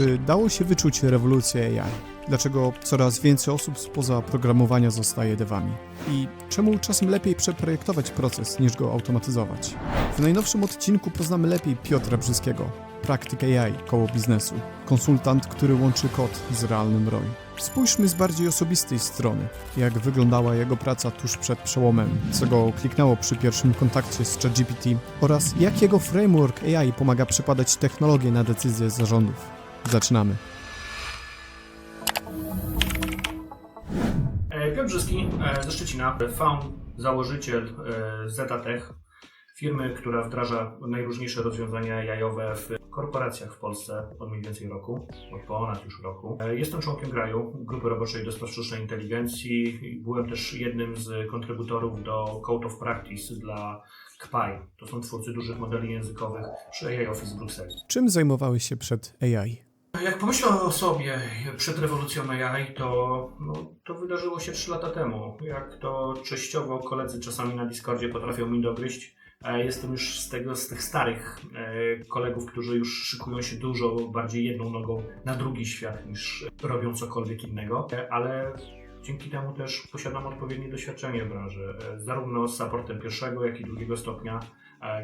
Czy dało się wyczuć rewolucję AI? Dlaczego coraz więcej osób spoza programowania zostaje devami? I czemu czasem lepiej przeprojektować proces niż go automatyzować? W najnowszym odcinku poznamy lepiej Piotra Brzyskiego, praktyk AI koło biznesu, konsultant, który łączy kod z realnym ROI. Spójrzmy z bardziej osobistej strony, jak wyglądała jego praca tuż przed przełomem, co go kliknęło przy pierwszym kontakcie z ChatGPT oraz jak jego framework AI pomaga przekładać technologię na decyzje zarządów. Zaczynamy. E, Piotr Brzyski e, ze Szczecina, found, założyciel e, Zetatech, firmy, która wdraża najróżniejsze rozwiązania jajowe w korporacjach w Polsce od mniej więcej roku, od ponad już roku. Jestem członkiem graju Grupy Roboczej do Spraw Sztucznej Inteligencji byłem też jednym z kontrybutorów do Code of Practice dla KPI. To są twórcy dużych modeli językowych przy AI Office w Brukseli. Czym zajmowałeś się przed AI? Jak pomyślę o sobie przed rewolucją AI, to, no, to wydarzyło się 3 lata temu. Jak to częściowo koledzy czasami na Discordzie potrafią mi dogryźć. Jestem już z, tego, z tych starych e, kolegów, którzy już szykują się dużo bardziej jedną nogą na drugi świat niż robią cokolwiek innego, E, ale dzięki temu też posiadam odpowiednie doświadczenie w branży, e, zarówno z supportem pierwszego, jak i drugiego stopnia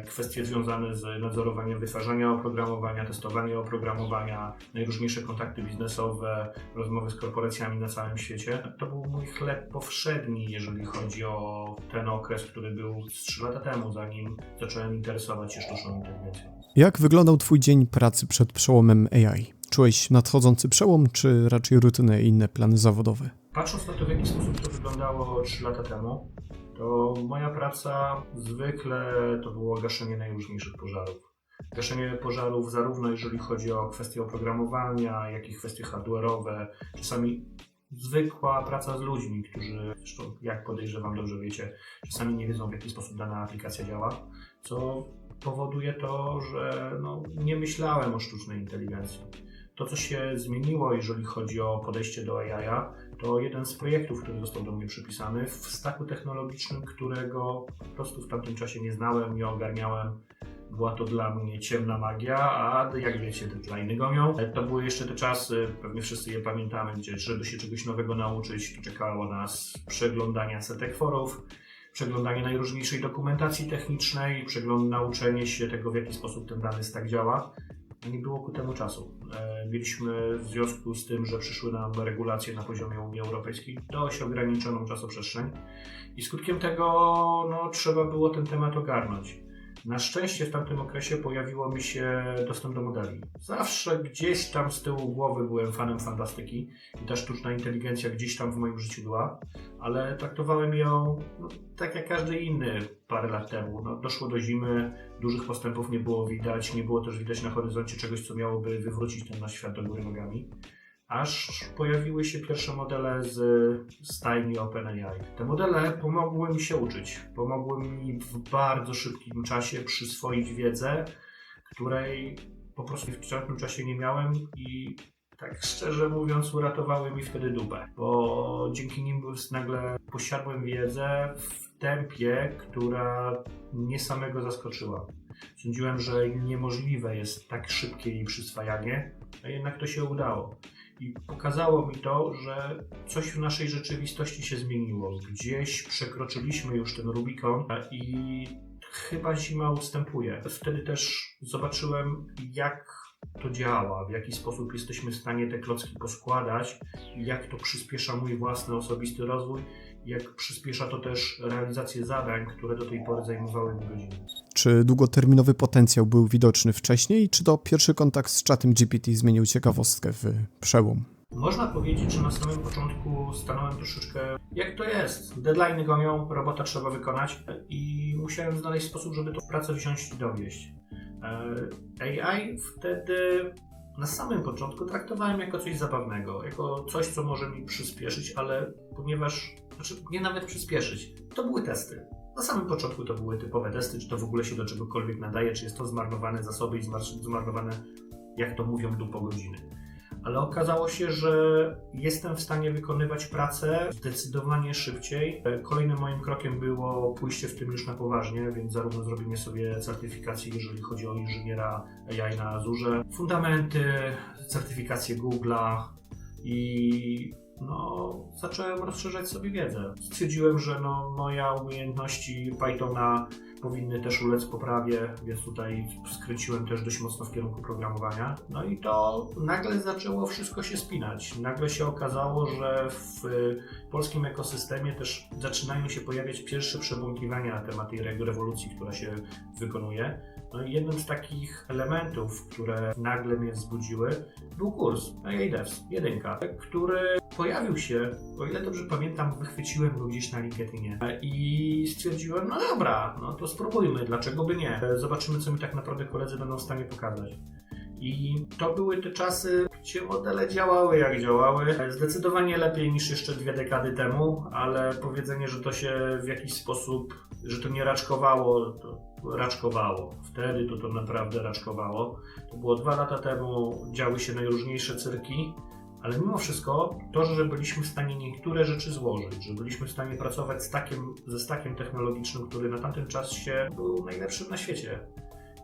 kwestie związane z nadzorowaniem wytwarzania oprogramowania, testowania oprogramowania, najróżniejsze kontakty biznesowe, rozmowy z korporacjami na całym świecie. To był mój chleb powszedni, jeżeli chodzi o ten okres, który był z 3 lata temu, zanim zacząłem interesować się sztuczną inteligencją. Jak wyglądał Twój dzień pracy przed przełomem AI? Czułeś nadchodzący przełom, czy raczej rutynę i inne plany zawodowe? Patrząc na to, w jaki sposób to wyglądało 3 lata temu, to moja praca zwykle to było gaszenie najróżniejszych pożarów. Gaszenie pożarów zarówno jeżeli chodzi o kwestie oprogramowania, jak i kwestie hardware'owe, czasami zwykła praca z ludźmi, którzy, zresztą jak podejrzewam dobrze wiecie, czasami nie wiedzą w jaki sposób dana aplikacja działa, co powoduje to, że no, nie myślałem o sztucznej inteligencji. To, co się zmieniło, jeżeli chodzi o podejście do AI, to jeden z projektów, który został do mnie przypisany w staku technologicznym, którego po prostu w tamtym czasie nie znałem, nie ogarniałem. Była to dla mnie ciemna magia, a jak wiecie, deadline'y gonią. To były jeszcze te czasy, pewnie wszyscy je pamiętamy, gdzie żeby się czegoś nowego nauczyć, to czekało nas przeglądania setek forów, przeglądanie najróżniejszej dokumentacji technicznej, przegląd, nauczenie się tego, w jaki sposób ten dany stack działa. Nie było ku temu czasu. E, Mieliśmy w związku z tym, że przyszły nam regulacje na poziomie Unii Europejskiej, dość ograniczoną czasoprzestrzeń i skutkiem tego no, trzeba było ten temat ogarnąć. Na szczęście w tamtym okresie pojawiło mi się dostęp do modeli. Zawsze gdzieś tam z tyłu głowy byłem fanem fantastyki i ta sztuczna inteligencja gdzieś tam w moim życiu była, ale traktowałem ją no, tak jak każdy inny parę lat temu. No, doszło do zimy, dużych postępów nie było widać, nie było też widać na horyzoncie czegoś, co miałoby wywrócić ten nasz świat do góry nogami. Aż pojawiły się pierwsze modele z stajni OpenAI. Te modele pomogły mi się uczyć, pomogły mi w bardzo szybkim czasie przyswoić wiedzę, której po prostu w tamtym czasie nie miałem i tak szczerze mówiąc uratowały mi wtedy dupę, bo dzięki nim nagle posiadłem wiedzę w tempie, która mnie samego zaskoczyła. Sądziłem, że niemożliwe jest tak szybkie jej przyswajanie, a jednak to się udało. I pokazało mi to, że coś w naszej rzeczywistości się zmieniło. Gdzieś przekroczyliśmy już ten Rubikon i chyba zima ustępuje. Wtedy też zobaczyłem, jak to działa, w jaki sposób jesteśmy w stanie te klocki poskładać, jak to przyspiesza mój własny osobisty rozwój, jak przyspiesza to też realizację zadań, które do tej pory zajmowały mi godziny. Czy długoterminowy potencjał był widoczny wcześniej, czy to pierwszy kontakt z czatem GPT zmienił ciekawostkę w przełom? Można powiedzieć, że na samym początku stanąłem troszeczkę, jak to jest. Deadline'y gonią, robota trzeba wykonać i musiałem znaleźć sposób, żeby tą pracę wziąć i dowieść. E, AI wtedy na samym początku traktowałem jako coś zabawnego, jako coś, co może mi przyspieszyć, ale ponieważ, znaczy nie nawet przyspieszyć, to były testy. Na samym początku to były typowe testy, czy to w ogóle się do czegokolwiek nadaje, czy jest to zmarnowane zasoby i zmar- zmarnowane, jak to mówią, dupo godziny. Ale okazało się, że jestem w stanie wykonywać pracę zdecydowanie szybciej. E, Kolejnym moim krokiem było pójście w tym już na poważnie, więc zarówno zrobienie sobie certyfikacji, jeżeli chodzi o inżyniera AI na Azurze, fundamenty, certyfikację Google'a i no, zacząłem rozszerzać sobie wiedzę. Stwierdziłem, że no, moja umiejętności Pythona powinny też ulec poprawie, więc tutaj skręciłem też dość mocno w kierunku programowania. No i to nagle zaczęło wszystko się spinać. Nagle się okazało, że w polskim ekosystemie też zaczynają się pojawiać pierwsze przebąkiwania na temat tej re- rewolucji, która się wykonuje. No i jednym z takich elementów, które nagle mnie wzbudziły, był kurs AI Devs 1, który pojawił się, o ile dobrze pamiętam, wychwyciłem go gdzieś na LinkedInie i stwierdziłem, no dobra, no to spróbujmy, dlaczego by nie. Zobaczymy, co mi tak naprawdę koledzy będą w stanie pokazać. I to były te czasy, gdzie modele działały jak działały. Zdecydowanie lepiej niż jeszcze dwie dekady temu, ale powiedzenie, że to się w jakiś sposób, że to nie raczkowało, to raczkowało. Wtedy to to naprawdę raczkowało. To było dwa lata temu, działy się najróżniejsze cyrki, ale mimo wszystko to, że byliśmy w stanie niektóre rzeczy złożyć, że byliśmy w stanie pracować z takiem, ze stakiem technologicznym, który na tamten czas się był najlepszym na świecie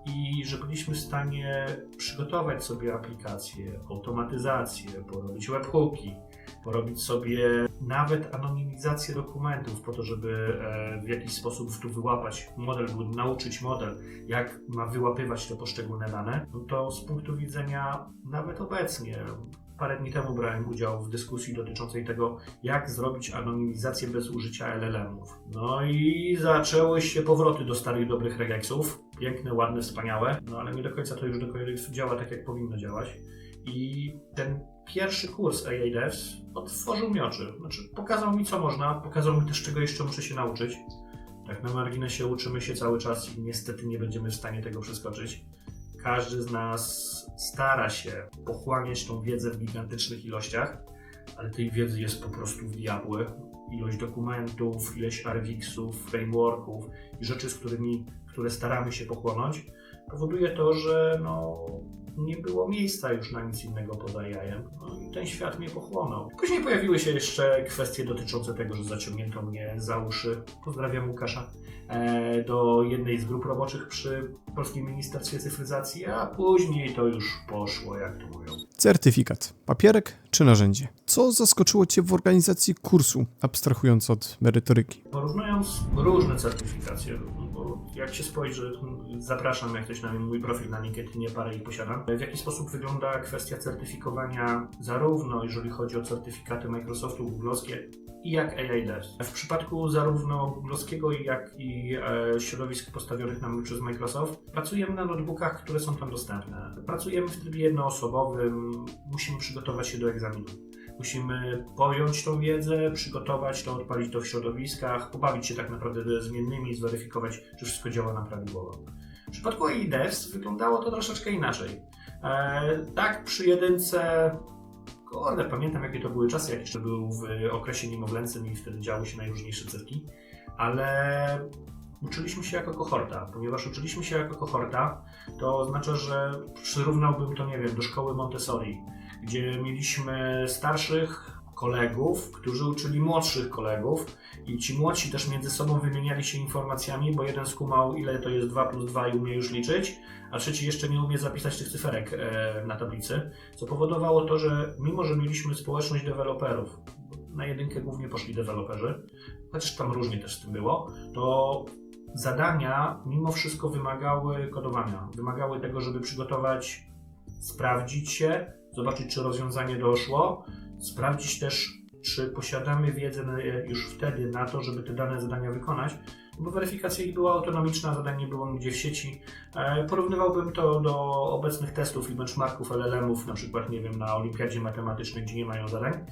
i że byliśmy w stanie przygotować sobie aplikacje, automatyzację, porobić webhooki, porobić sobie nawet anonimizację dokumentów po to, żeby e, w jakiś sposób tu wyłapać model, lub nauczyć model, jak ma wyłapywać te poszczególne dane, no to z punktu widzenia nawet obecnie Parę dni temu brałem udział w dyskusji dotyczącej tego, jak zrobić anonimizację bez użycia LLM-ów. No i zaczęły się powroty do starych, dobrych regexów. Piękne, ładne, wspaniałe, no ale nie do końca to już do końca działa tak, jak powinno działać. I ten pierwszy kurs AI Devs otworzył mi oczy. Znaczy, pokazał mi, co można, pokazał mi też, czego jeszcze muszę się nauczyć. Tak na marginesie uczymy się cały czas i niestety nie będziemy w stanie tego przeskoczyć. Każdy z nas stara się pochłaniać tą wiedzę w gigantycznych ilościach, ale tej wiedzy jest po prostu w diabły. Ilość dokumentów, ilość RFX-ów, frameworków i rzeczy, z którymi, które staramy się pochłonąć, powoduje to, że no, nie było miejsca już na nic innego poza jajem. No i ten świat mnie pochłonął. Później pojawiły się jeszcze kwestie dotyczące tego, że zaciągnięto mnie za uszy. Pozdrawiam Łukasza e, do jednej z grup roboczych przy Polskim Ministerstwie Cyfryzacji, a później to już poszło, jak to mówią. Certyfikat. Papierek czy narzędzie? Co zaskoczyło Cię w organizacji kursu, abstrahując od merytoryki? Porównując różne certyfikacje, jak się spojrzy, zapraszam jak ktoś na mój profil na LinkedInie, parę ich posiadam, w jaki sposób wygląda kwestia certyfikowania zarówno jeżeli chodzi o certyfikaty Microsoftu, googlowskie i jak AI Devs. W przypadku zarówno googlowskiego jak i e, środowisk postawionych nam przez Microsoft pracujemy na notebookach, które są tam dostępne. Pracujemy w trybie jednoosobowym, musimy przygotować się do egzaminu. Musimy pojąć tą wiedzę, przygotować to, odpalić to w środowiskach, pobawić się tak naprawdę ze zmiennymi, zweryfikować, czy wszystko działa na prawidłowo. W przypadku AI Devs wyglądało to troszeczkę inaczej. E, tak, przy jedynce, kurde, pamiętam jakie to były czasy, jak jeszcze był w okresie niemowlęcym i wtedy działy się najróżniejsze cyrki, ale uczyliśmy się jako kohorta. Ponieważ uczyliśmy się jako kohorta, to oznacza, że przyrównałbym to, nie wiem, do szkoły Montessori, gdzie mieliśmy starszych kolegów, którzy uczyli młodszych kolegów i ci młodsi też między sobą wymieniali się informacjami, bo jeden skumał ile to jest 2 plus 2 i umie już liczyć, a trzeci jeszcze nie umie zapisać tych cyferek e, na tablicy, co powodowało to, że mimo, że mieliśmy społeczność deweloperów, na jedynkę głównie poszli deweloperzy, chociaż tam różnie też z tym było, to zadania mimo wszystko wymagały kodowania. Wymagały tego, żeby przygotować, sprawdzić się, zobaczyć, czy rozwiązanie doszło, sprawdzić też, czy posiadamy wiedzę już wtedy na to, żeby te dane zadania wykonać, bo weryfikacja ich była autonomiczna, zadań nie było nigdzie w sieci. E, Porównywałbym to do obecnych testów i benchmarków LLM-ów, na przykład, nie wiem, na olimpiadzie matematycznej, gdzie nie mają zadań.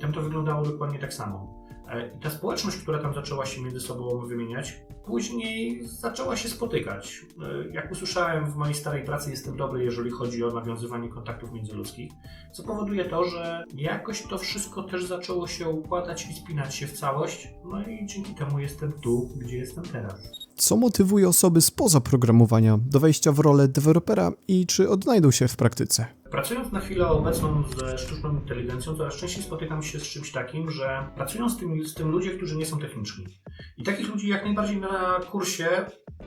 Tam to wyglądało dokładnie tak samo. E, I ta społeczność, która tam zaczęła się między sobą wymieniać, później zaczęła się spotykać. E, Jak usłyszałem w mojej starej pracy, jestem dobry, jeżeli chodzi o nawiązywanie kontaktów międzyludzkich, co powoduje to, że jakoś to wszystko też zaczęło się układać i spinać się w całość. No i dzięki temu jestem tu, gdzie jestem teraz. Co motywuje osoby spoza programowania do wejścia w rolę dewelopera i czy odnajdą się w praktyce? Pracując na chwilę obecną ze sztuczną inteligencją, coraz częściej spotykam się z czymś takim, że pracują z tym, z tym ludzie, którzy nie są techniczni. I takich ludzi jak najbardziej na kursie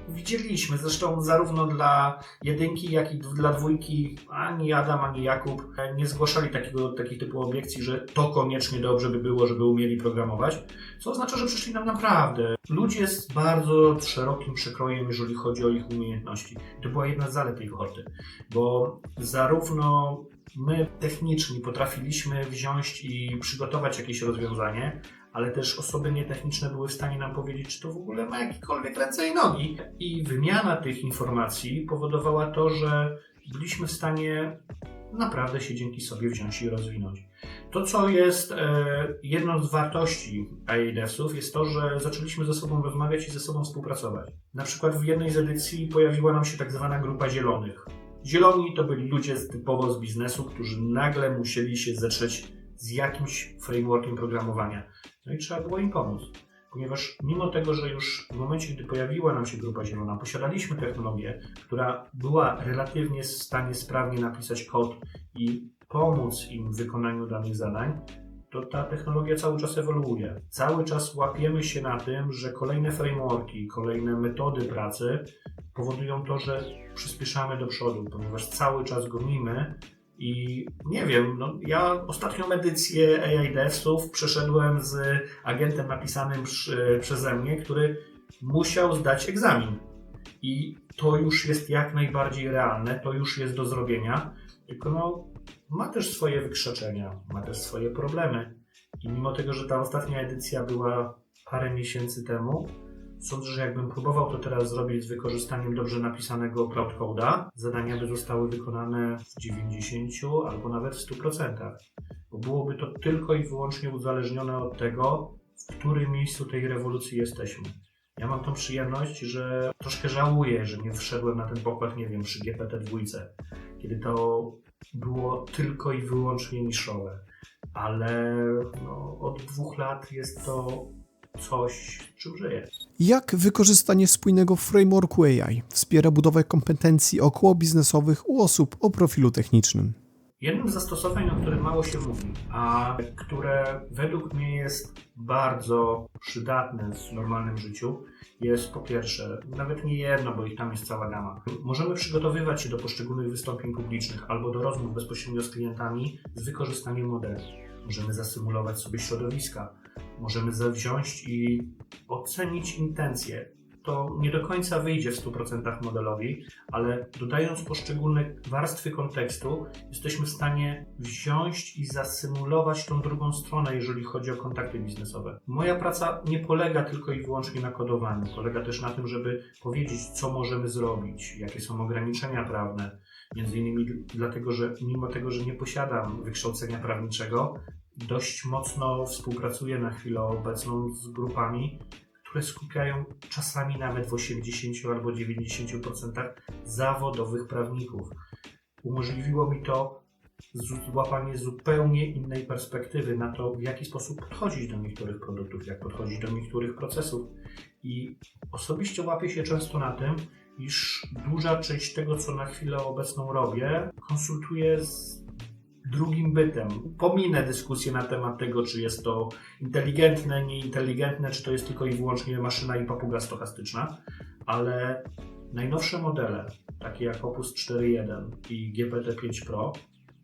widzieliśmy. Zresztą zarówno dla jedynki, jak i dla dwójki ani Adam, ani Jakub nie zgłaszali takiego, takiej typu obiekcji, że to koniecznie dobrze by było, żeby umieli programować. Co oznacza, że przyszli nam naprawdę ludzie z bardzo szerokim przekrojem, jeżeli chodzi o ich umiejętności. To była jedna z zalet tej kohorty, bo zarówno my techniczni potrafiliśmy wziąć i przygotować jakieś rozwiązanie, ale też osoby nietechniczne były w stanie nam powiedzieć, czy to w ogóle ma jakiekolwiek ręce i nogi. I wymiana tych informacji powodowała to, że byliśmy w stanie naprawdę się dzięki sobie wziąć i rozwinąć. To, co jest e, jedną z wartości AIDES-ów, jest to, że zaczęliśmy ze sobą rozmawiać i ze sobą współpracować. Na przykład w jednej z edycji pojawiła nam się tak zwana grupa zielonych. Zieloni to byli ludzie typowo z biznesu, którzy nagle musieli się zetrzeć z jakimś frameworkiem programowania. No i trzeba było im pomóc. Ponieważ mimo tego, że już w momencie, gdy pojawiła nam się grupa zielona, posiadaliśmy technologię, która była relatywnie w stanie sprawnie napisać kod i pomóc im w wykonaniu danych zadań, to ta technologia cały czas ewoluuje. Cały czas łapiemy się na tym, że kolejne frameworki, kolejne metody pracy powodują to, że przyspieszamy do przodu, ponieważ cały czas gonimy i nie wiem, no ja ostatnią edycję AI Devsów przeszedłem z agentem napisanym przy, przeze mnie, który musiał zdać egzamin. I to już jest jak najbardziej realne, to już jest do zrobienia, tylko no, ma też swoje wykrzeczenia, ma też swoje problemy. I mimo tego, że ta ostatnia edycja była parę miesięcy temu, sądzę, że jakbym próbował to teraz zrobić z wykorzystaniem dobrze napisanego cloud code'a, zadania by zostały wykonane w 90 albo nawet w 100%. Bo byłoby to tylko i wyłącznie uzależnione od tego, w którym miejscu tej rewolucji jesteśmy. Ja mam tą przyjemność, że troszkę żałuję, że nie wszedłem na ten pokład, nie wiem, przy GPT-2, kiedy to było tylko i wyłącznie niszowe. Ale no, od dwóch lat jest to coś, czym żyję. Jak wykorzystanie spójnego frameworku AI wspiera budowę kompetencji około biznesowych u osób o profilu technicznym? Jednym z zastosowań, o którym mało się mówi, a które według mnie jest bardzo przydatne w normalnym życiu, jest po pierwsze, nawet nie jedno, bo ich tam jest cała gama. Możemy przygotowywać się do poszczególnych wystąpień publicznych albo do rozmów bezpośrednio z klientami z wykorzystaniem modeli. Możemy zasymulować sobie środowiska, możemy wziąć i ocenić intencje. To nie do końca wyjdzie w 100% modelowi, ale dodając poszczególne warstwy kontekstu, jesteśmy w stanie wziąć i zasymulować tą drugą stronę, jeżeli chodzi o kontakty biznesowe. Moja praca nie polega tylko i wyłącznie na kodowaniu, polega też na tym, żeby powiedzieć, co możemy zrobić, jakie są ograniczenia prawne. Między innymi dlatego, że mimo tego, że nie posiadam wykształcenia prawniczego, dość mocno współpracuję na chwilę obecną z grupami, które skupiają czasami nawet w 80 albo 90% zawodowych prawników. Umożliwiło mi to złapanie zupełnie innej perspektywy na to, w jaki sposób podchodzić do niektórych produktów, jak podchodzić do niektórych procesów. I osobiście łapię się często na tym, iż duża część tego, co na chwilę obecną robię, konsultuję z drugim bytem. Pominę dyskusję na temat tego, czy jest to inteligentne, nieinteligentne, czy to jest tylko i wyłącznie maszyna i papuga stochastyczna, ale najnowsze modele, takie jak Opus 4.1 i GPT-5 Pro,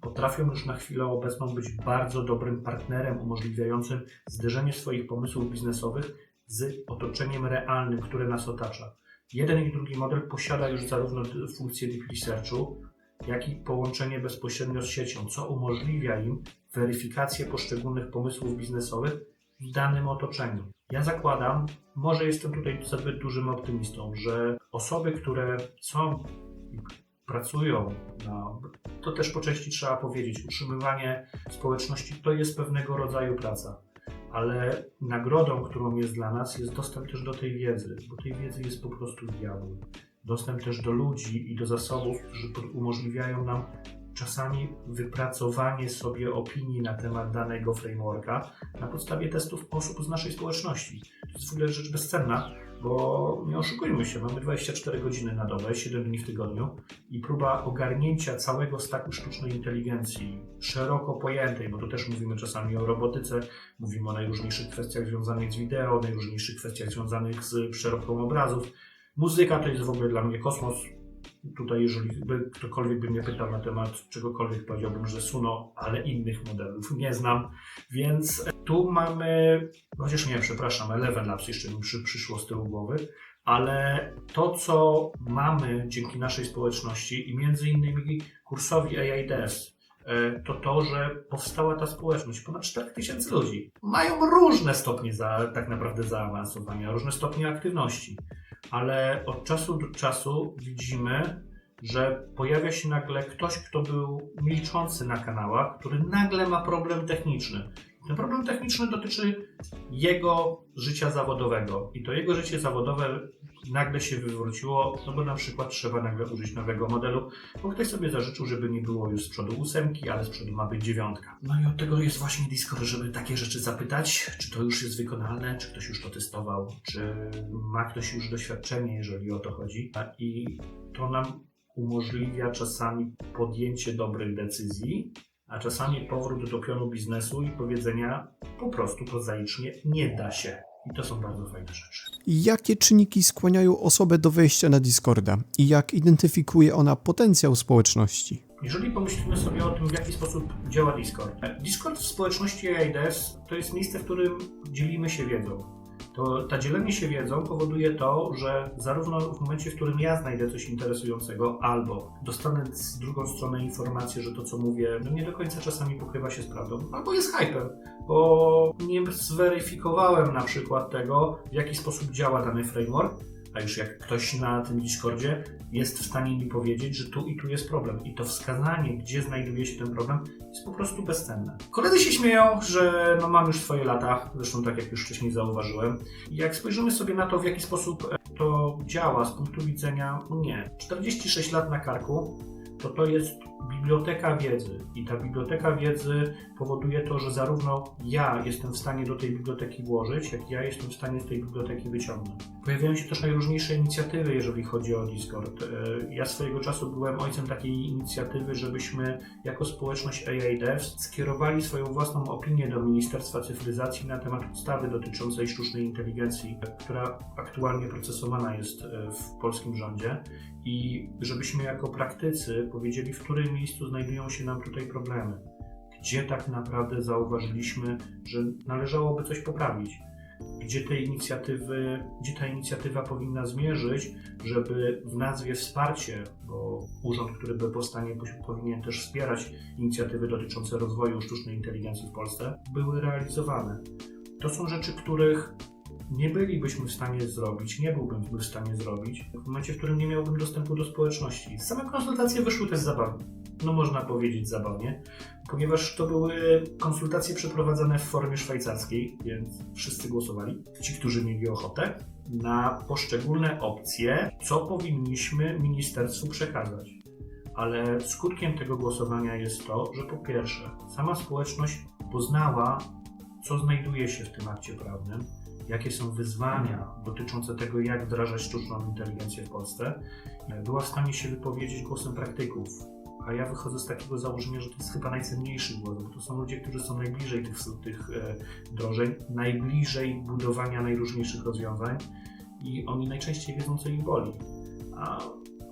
potrafią już na chwilę obecną być bardzo dobrym partnerem umożliwiającym zderzenie swoich pomysłów biznesowych z otoczeniem realnym, które nas otacza. Jeden i drugi model posiada już zarówno funkcję deep researchu, jak i połączenie bezpośrednio z siecią, co umożliwia im weryfikację poszczególnych pomysłów biznesowych w danym otoczeniu. Ja zakładam, może jestem tutaj zbyt dużym optymistą, że osoby, które są pracują to też po części trzeba powiedzieć, utrzymywanie społeczności to jest pewnego rodzaju praca. Ale nagrodą, którą jest dla nas, jest dostęp też do tej wiedzy, bo tej wiedzy jest po prostu diabły. Dostęp też do ludzi i do zasobów, którzy umożliwiają nam czasami wypracowanie sobie opinii na temat danego frameworka na podstawie testów osób z naszej społeczności. To jest w ogóle rzecz bezcenna, Bo nie oszukujmy się, mamy 24 godziny na dobę, 7 dni w tygodniu i próba ogarnięcia całego staku sztucznej inteligencji, szeroko pojętej, bo tu też mówimy czasami o robotyce, mówimy o najróżniejszych kwestiach związanych z wideo, najróżniejszych kwestiach związanych z przeróbką obrazów. Muzyka to jest w ogóle dla mnie kosmos. Tutaj, jeżeli by ktokolwiek by mnie pytał na temat czegokolwiek, powiedziałbym, że Suno, ale innych modelów nie znam. Więc tu mamy, chociaż nie, przepraszam, Eleven Labs jeszcze mi przy, przyszło z tyłu głowy, ale to, co mamy dzięki naszej społeczności i między innymi kursowi AIDS, to to, że powstała ta społeczność, ponad 4000 ludzi. Mają różne stopnie za, tak naprawdę zaawansowania, różne stopnie aktywności, ale od czasu do czasu widzimy, że pojawia się nagle ktoś, kto był milczący na kanałach, który nagle ma problem techniczny. Ten problem techniczny dotyczy jego życia zawodowego i to jego życie zawodowe nagle się wywróciło, no bo na przykład trzeba nagle użyć nowego modelu, bo ktoś sobie zażyczył, żeby nie było już z przodu ósemki, ale z przodu ma być dziewiątka. No i od tego jest właśnie Discord, żeby takie rzeczy zapytać, czy to już jest wykonalne, czy ktoś już to testował, czy ma ktoś już doświadczenie, jeżeli o to chodzi. I to nam umożliwia czasami podjęcie dobrych decyzji, a czasami powrót do pionu biznesu i powiedzenia po prostu prozaicznie nie da się. I to są bardzo fajne rzeczy. Jakie czynniki skłaniają osobę do wejścia na Discorda i jak identyfikuje ona potencjał społeczności? Jeżeli pomyślimy sobie o tym, w jaki sposób działa Discord. Discord w społeczności AIDS to jest miejsce, w którym dzielimy się wiedzą. To ta dzielenie się wiedzą powoduje to, że zarówno w momencie, w którym ja znajdę coś interesującego, albo dostanę z drugą stronę informację, że to, co mówię, no nie do końca czasami pokrywa się z prawdą, albo jest hypem, bo nie zweryfikowałem na przykład tego, w jaki sposób działa dany framework, a już jak ktoś na tym Discordzie jest w stanie mi powiedzieć, że tu i tu jest problem i to wskazanie, gdzie znajduje się ten problem, jest po prostu bezcenne. Koledzy się śmieją, że no mam już swoje lata, zresztą tak jak już wcześniej zauważyłem. I jak spojrzymy sobie na to, w jaki sposób to działa z punktu widzenia, no nie, 46 lat na karku, to to jest biblioteka wiedzy. I ta biblioteka wiedzy powoduje to, że zarówno ja jestem w stanie do tej biblioteki włożyć, jak ja jestem w stanie z tej biblioteki wyciągnąć. Pojawiają się też najróżniejsze inicjatywy, jeżeli chodzi o Discord. E, Ja swojego czasu byłem ojcem takiej inicjatywy, żebyśmy jako społeczność AI Devs skierowali swoją własną opinię do Ministerstwa Cyfryzacji na temat ustawy dotyczącej sztucznej inteligencji, która aktualnie procesowana jest e, w polskim rządzie i żebyśmy jako praktycy powiedzieli, w którym miejscu znajdują się nam tutaj problemy. Gdzie tak naprawdę zauważyliśmy, że należałoby coś poprawić. Gdzie te inicjatywy, gdzie ta inicjatywa powinna zmierzyć, żeby w nazwie wsparcie, bo urząd, który by powstanie, powinien też wspierać inicjatywy dotyczące rozwoju sztucznej inteligencji w Polsce, były realizowane. To są rzeczy, których nie bylibyśmy w stanie zrobić, nie byłbym w stanie zrobić w momencie, w którym nie miałbym dostępu do społeczności. Same konsultacje wyszły też zabawnie. No można powiedzieć zabawnie, ponieważ to były konsultacje przeprowadzane w formie szwajcarskiej, więc wszyscy głosowali, ci, którzy mieli ochotę, na poszczególne opcje, co powinniśmy ministerstwu przekazać. Ale skutkiem tego głosowania jest to, że po pierwsze, sama społeczność poznała, co znajduje się w tym akcie prawnym, jakie są wyzwania dotyczące tego, jak wdrażać sztuczną inteligencję w Polsce, była w stanie się wypowiedzieć głosem praktyków. A ja wychodzę z takiego założenia, że to jest chyba najcenniejszy głos, bo to są ludzie, którzy są najbliżej tych, tych e, wdrożeń, najbliżej budowania najróżniejszych rozwiązań i oni najczęściej wiedzą, co ich boli. A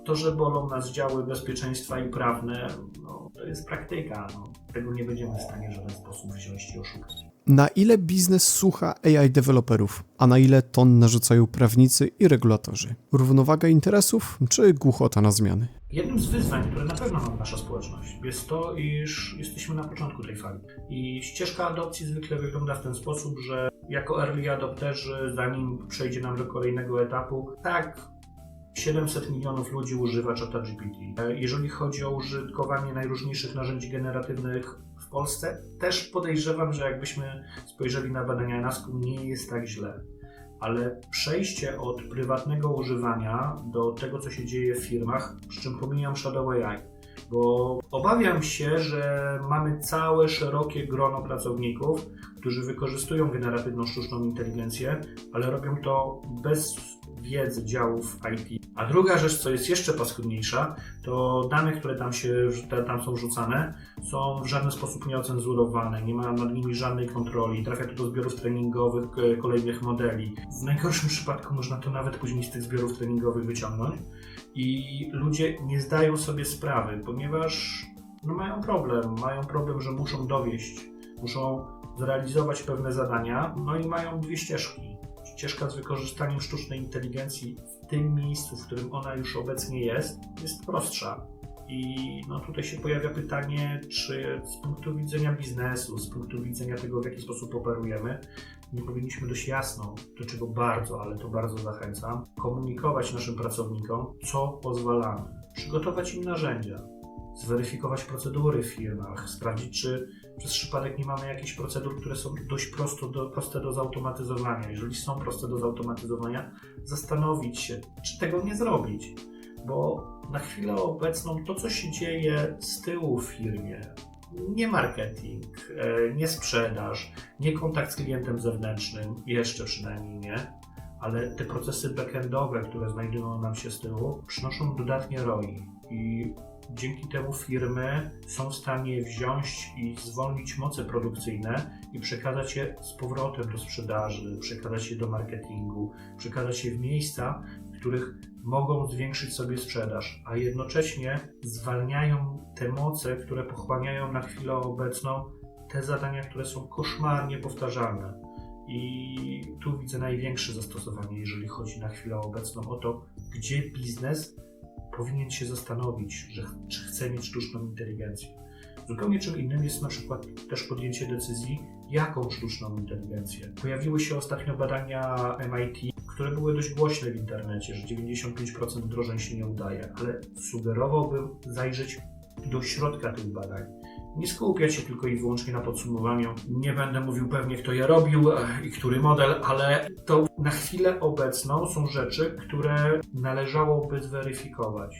to, że bolą nas działy bezpieczeństwa i prawne, no, to jest praktyka. No. Tego nie będziemy w stanie w żaden sposób wziąć i oszukać. Na ile biznes słucha AI deweloperów, a na ile ton narzucają prawnicy i regulatorzy? Równowaga interesów czy głuchota na zmiany? Jednym z wyzwań, które na pewno ma nasza społeczność, jest to, iż jesteśmy na początku tej fali. I ścieżka adopcji zwykle wygląda w ten sposób, że jako early adopterzy, zanim przejdzie nam do kolejnego etapu, tak 700 milionów ludzi używa czata GPT. Jeżeli chodzi o użytkowanie najróżniejszych narzędzi generatywnych w Polsce, też podejrzewam, że jakbyśmy spojrzeli na badania NASK, nie jest tak źle. Ale przejście od prywatnego używania do tego, co się dzieje w firmach, przy czym pomijam Shadow AI, bo obawiam się, że mamy całe szerokie grono pracowników, którzy wykorzystują generatywną sztuczną inteligencję, ale robią to bez wiedzy działów IT. A druga rzecz, co jest jeszcze paskudniejsza, to dane, które tam się tam są wrzucane, są w żaden sposób nieocenzurowane, nie ma nad nimi żadnej kontroli, trafia to do zbiorów treningowych kolejnych modeli. W najgorszym przypadku można to nawet później z tych zbiorów treningowych wyciągnąć i ludzie nie zdają sobie sprawy, ponieważ no, mają problem, mają problem, że muszą dowieść, muszą zrealizować pewne zadania, no i mają dwie ścieżki. Ścieżka z wykorzystaniem sztucznej inteligencji tym miejscu, w którym ona już obecnie jest, jest prostsza. I no tutaj się pojawia pytanie, czy z punktu widzenia biznesu, z punktu widzenia tego, w jaki sposób operujemy, nie powinniśmy dość jasno, do czego bardzo, ale to bardzo zachęcam, komunikować naszym pracownikom, co pozwalamy, przygotować im narzędzia, zweryfikować procedury w firmach, sprawdzić, czy przez przypadek nie mamy jakichś procedur, które są dość prosto do, proste do zautomatyzowania. Jeżeli są proste do zautomatyzowania, zastanowić się, czy tego nie zrobić. Bo na chwilę obecną to, co się dzieje z tyłu w firmie, nie marketing, e, nie sprzedaż, nie kontakt z klientem zewnętrznym, jeszcze przynajmniej nie, ale te procesy backendowe, które znajdują nam się z tyłu, przynoszą dodatnie ROI. I dzięki temu firmy są w stanie wziąć i zwolnić moce produkcyjne i przekazać je z powrotem do sprzedaży, przekazać je do marketingu, przekazać je w miejsca, w których mogą zwiększyć sobie sprzedaż, a jednocześnie zwalniają te moce, które pochłaniają na chwilę obecną te zadania, które są koszmarnie powtarzalne. I tu widzę największe zastosowanie, jeżeli chodzi na chwilę obecną o to, gdzie biznes powinien się zastanowić, że czy chce mieć sztuczną inteligencję. Zupełnie czym innym jest na przykład też podjęcie decyzji, jaką sztuczną inteligencję. Pojawiły się ostatnio badania MIT, które były dość głośne w internecie, że 95% wdrożeń się nie udaje, ale sugerowałbym zajrzeć do środka tych badań. Nie skupiać się tylko i wyłącznie na podsumowaniu. Nie będę mówił pewnie, kto je robił e, i który model, ale to na chwilę obecną są rzeczy, które należałoby zweryfikować.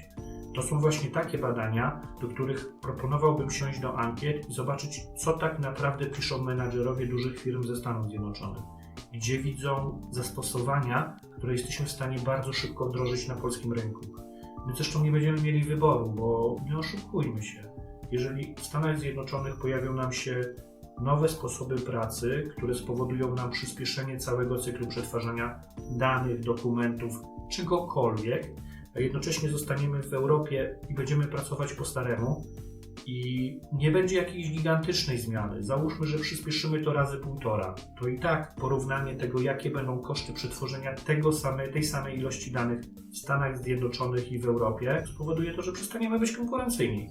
To są właśnie takie badania, do których proponowałbym siąść do ankiet i zobaczyć, co tak naprawdę piszą menadżerowie dużych firm ze Stanów Zjednoczonych. Gdzie widzą zastosowania, które jesteśmy w stanie bardzo szybko wdrożyć na polskim rynku. My zresztą nie będziemy mieli wyboru, bo nie oszukujmy się. Jeżeli w Stanach Zjednoczonych pojawią nam się nowe sposoby pracy, które spowodują nam przyspieszenie całego cyklu przetwarzania danych, dokumentów, czegokolwiek, a jednocześnie zostaniemy w Europie i będziemy pracować po staremu i nie będzie jakiejś gigantycznej zmiany. Załóżmy, że przyspieszymy to razy półtora. To i tak porównanie tego, jakie będą koszty przetworzenia tego same, tej samej ilości danych w Stanach Zjednoczonych i w Europie spowoduje to, że przestaniemy być konkurencyjni.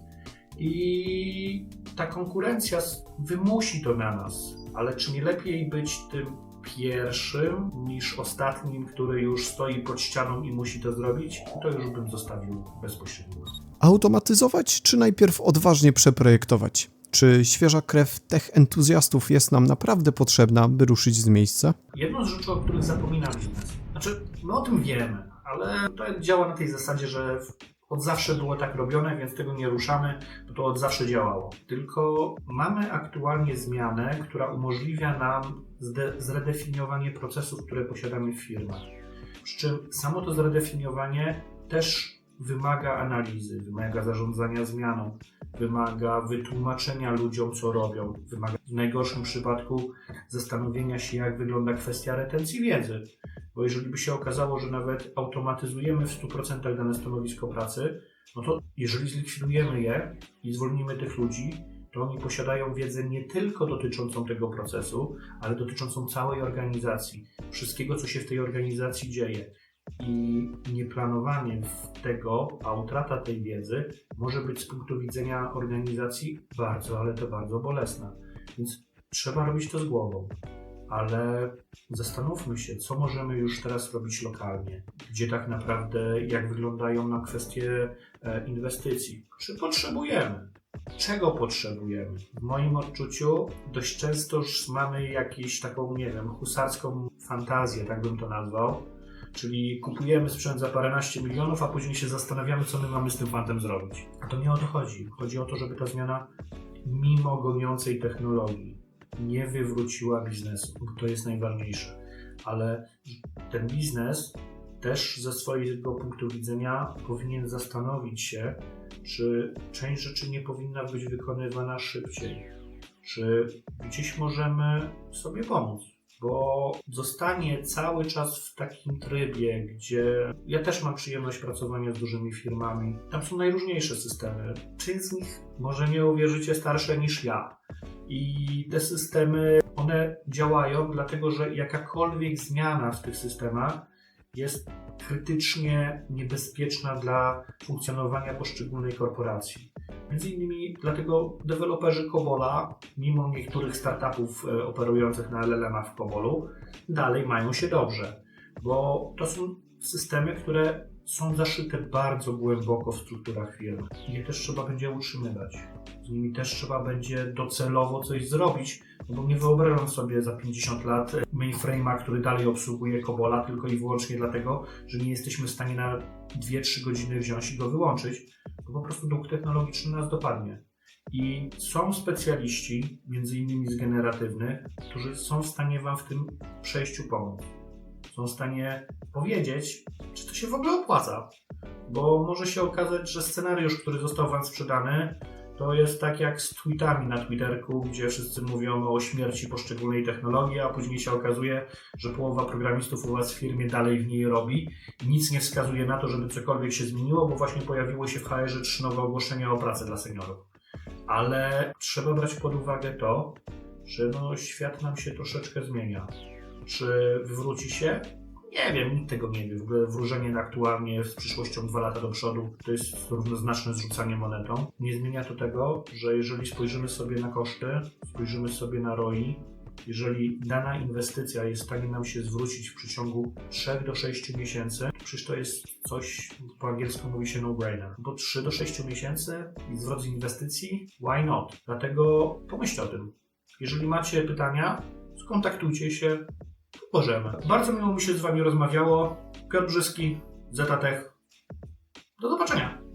I ta konkurencja wymusi to na nas. Ale czy nie lepiej być tym pierwszym niż ostatnim, który już stoi pod ścianą i musi to zrobić? To już bym zostawił bezpośrednio. Automatyzować, czy najpierw odważnie przeprojektować? Czy świeża krew tech entuzjastów jest nam naprawdę potrzebna, by ruszyć z miejsca? Jedną z rzeczy, o których zapomina biznes. Znaczy, my o tym wiemy, ale to działa na tej zasadzie, że od zawsze było tak robione, więc tego nie ruszamy, bo to od zawsze działało. Tylko mamy aktualnie zmianę, która umożliwia nam zredefiniowanie procesów, które posiadamy w firmach. Przy czym samo to zredefiniowanie też wymaga analizy, wymaga zarządzania zmianą, wymaga wytłumaczenia ludziom, co robią, wymaga w najgorszym przypadku zastanowienia się, jak wygląda kwestia retencji wiedzy. Bo jeżeli by się okazało, że nawet automatyzujemy w 100% dane stanowisko pracy, no to jeżeli zlikwidujemy je i zwolnimy tych ludzi, to oni posiadają wiedzę nie tylko dotyczącą tego procesu, ale dotyczącą całej organizacji, wszystkiego, co się w tej organizacji dzieje. I nieplanowanie tego, a utrata tej wiedzy może być z punktu widzenia organizacji bardzo, ale to bardzo bolesna. Więc trzeba robić to z głową. Ale zastanówmy się, co możemy już teraz robić lokalnie, gdzie tak naprawdę, jak wyglądają nam kwestie e, inwestycji. Czy potrzebujemy? Czego potrzebujemy? W moim odczuciu dość często już mamy jakąś taką, nie wiem, husarską fantazję, tak bym to nazwał. Czyli kupujemy sprzęt za paręnaście milionów, a później się zastanawiamy, co my mamy z tym fantem zrobić. A to nie o to chodzi. Chodzi o to, żeby ta zmiana, mimo goniącej technologii, nie wywróciła biznesu, bo to jest najważniejsze. Ale ten biznes też ze swojego punktu widzenia powinien zastanowić się, czy część rzeczy nie powinna być wykonywana szybciej, czy gdzieś możemy sobie pomóc. Bo zostanie cały czas w takim trybie, gdzie ja też mam przyjemność pracowania z dużymi firmami. Tam są najróżniejsze systemy. Część z nich może nie uwierzycie starsze niż ja. I te systemy, one działają, dlatego że jakakolwiek zmiana w tych systemach jest krytycznie niebezpieczna dla funkcjonowania poszczególnej korporacji. Między innymi dlatego deweloperzy Cobola, mimo niektórych startupów e, operujących na LLM-ach w Cobolu, dalej mają się dobrze, bo to są systemy, które są zaszyte bardzo głęboko w strukturach firmy. Je też trzeba będzie utrzymywać. Z nimi też trzeba będzie docelowo coś zrobić, no bo nie wyobrażam sobie za 50 lat mainframe'a, który dalej obsługuje Cobola tylko i wyłącznie dlatego, że nie jesteśmy w stanie na 2-3 godziny wziąć i go wyłączyć, bo po prostu dług technologiczny nas dopadnie. I są specjaliści, między innymi z generatywnych, którzy są w stanie Wam w tym przejściu pomóc. Są w stanie powiedzieć, czy to się w ogóle opłaca. Bo może się okazać, że scenariusz, który został Wam sprzedany, to jest tak jak z tweetami na Twitterku, gdzie wszyscy mówią o śmierci poszczególnej technologii, a później się okazuje, że połowa programistów u Was w firmie dalej w niej robi. Nic nie wskazuje na to, żeby cokolwiek się zmieniło, bo właśnie pojawiło się w HR-ze trzy nowe ogłoszenia o pracę dla seniorów. Ale trzeba brać pod uwagę to, że no, świat nam się troszeczkę zmienia. Czy wywróci się? Nie wiem, nikt tego nie wie. W ogóle wróżenie aktualnie z przyszłością dwa lata do przodu to jest równoznaczne z rzucaniem monetą. Nie zmienia to tego, że jeżeli spojrzymy sobie na koszty, spojrzymy sobie na ROI, jeżeli dana inwestycja jest w stanie nam się zwrócić w przeciągu 3 do 6 miesięcy, przecież to jest coś, po angielsku mówi się no-brainer. Bo 3 do 6 miesięcy i zwrot z inwestycji, why not? Dlatego pomyślcie o tym. Jeżeli macie pytania, skontaktujcie się, Możemy. Bardzo miło mi się z Wami rozmawiało. Piotr Brzyski, Zetratech. Do zobaczenia.